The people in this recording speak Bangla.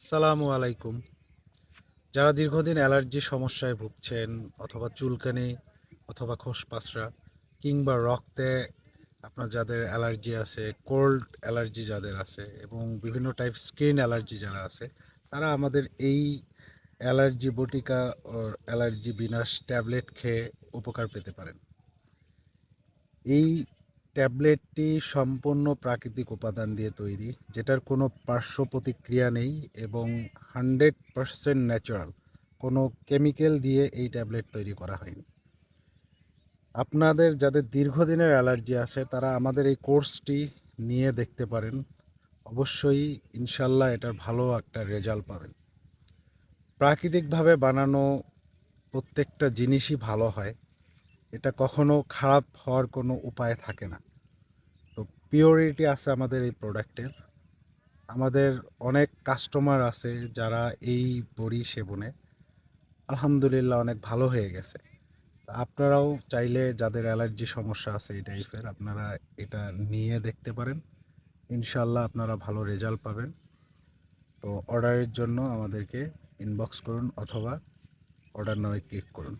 আসসালামু আলাইকুম। যারা দীর্ঘদিন অ্যালার্জি সমস্যায় ভুগছেন অথবা চুলকানি অথবা খোসপাসরা কিংবা রক্তে আপনার যাদের অ্যালার্জি আছে, কোল্ড অ্যালার্জি যাদের আছে এবং বিভিন্ন টাইপ স্কিন অ্যালার্জি যারা আছে, তারা আমাদের এই অ্যালার্জি বটিকা ও অ্যালার্জি বিনাশ ট্যাবলেট খেয়ে উপকার পেতে পারেন। এই ট্যাবলেটটি সম্পূর্ণ প্রাকৃতিক উপাদান দিয়ে তৈরি, যেটার কোনো পার্শ্ব প্রতিক্রিয়া নেই এবং হান্ড্রেড পারসেন্ট ন্যাচারাল। কোনো কেমিক্যাল দিয়ে এই ট্যাবলেট তৈরি করা হয়নি। আপনাদের যাদের দীর্ঘদিনের অ্যালার্জি আছে, তারা আমাদের এই কোর্সটি নিয়ে দেখতে পারেন। অবশ্যই ইনশাল্লাহ এটার ভালো একটা রেজাল্ট পাবেন। প্রাকৃতিকভাবে বানানো প্রত্যেকটা জিনিসই ভালো হয়। এটা কখনো খারাপ হওয়ার কোনো উপায় থাকে না। তো পিওরিটি আছে আমাদের এই প্রোডাক্টের আমাদের অনেক কাস্টমার আছে যারা এই বড়ি সেবনে আলহামদুলিল্লাহ অনেক ভালো হয়ে গেছে। আপনারাও চাইলে যাদের অ্যালার্জি সমস্যা আছে এই টাইপের আপনারা এটা নিয়ে দেখতে পারেন। ইনশাল্লাহ আপনারা ভালো রেজাল্ট পাবেন। তো অর্ডারের জন্য আমাদেরকে ইনবক্স করুন অথবা অর্ডার নয় ক্লিক করুন।